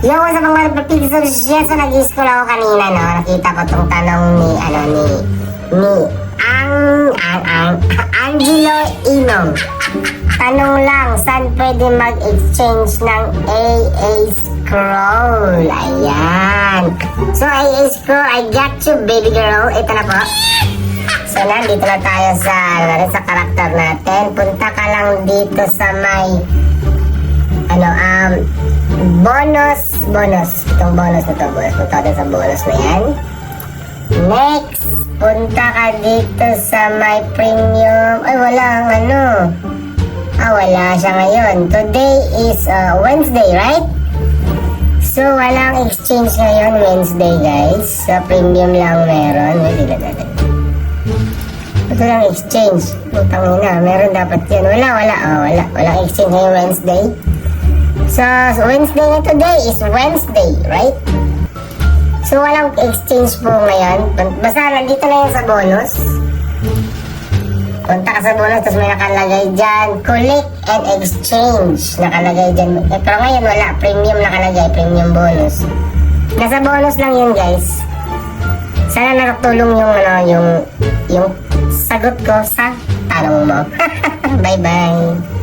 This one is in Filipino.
Yo, up mga kapatid? So, yes, so nag-school ako kanina, no? Nakita ko tong tanong ni, ano, ni, ni, ang, ang, ang, Angelo Inom. Tanong lang, saan pwede mag-exchange ng AA Scroll? Ayan. So, AA Scroll, I got you, baby girl. Ito na po. So, nandito na tayo sa, ano sa karakter natin. Punta ka lang dito sa may, bonus, bonus. Itong bonus na to, bonus. Punta ka sa bonus na yan. Next, punta ka dito sa my premium. Ay, wala ang ano. Ah, wala siya ngayon. Today is uh, Wednesday, right? So, walang exchange ngayon Wednesday, guys. Sa premium lang meron. Wait, tignan natin. Ito lang exchange. Putang ina, meron dapat yan. Wala, wala. Oh, wala. Walang exchange ngayong Wednesday. So, Wednesday na today is Wednesday, right? So, walang exchange po ngayon. Basta nandito na yun sa bonus. Punta ka sa bonus, tapos may nakalagay dyan, collect and exchange. Nakalagay dyan. Eh, pero ngayon wala, premium nakalagay, premium bonus. Nasa bonus lang yun, guys. Sana nakatulong yung, ano, yung, yung sagot ko sa tanong mo. Bye-bye.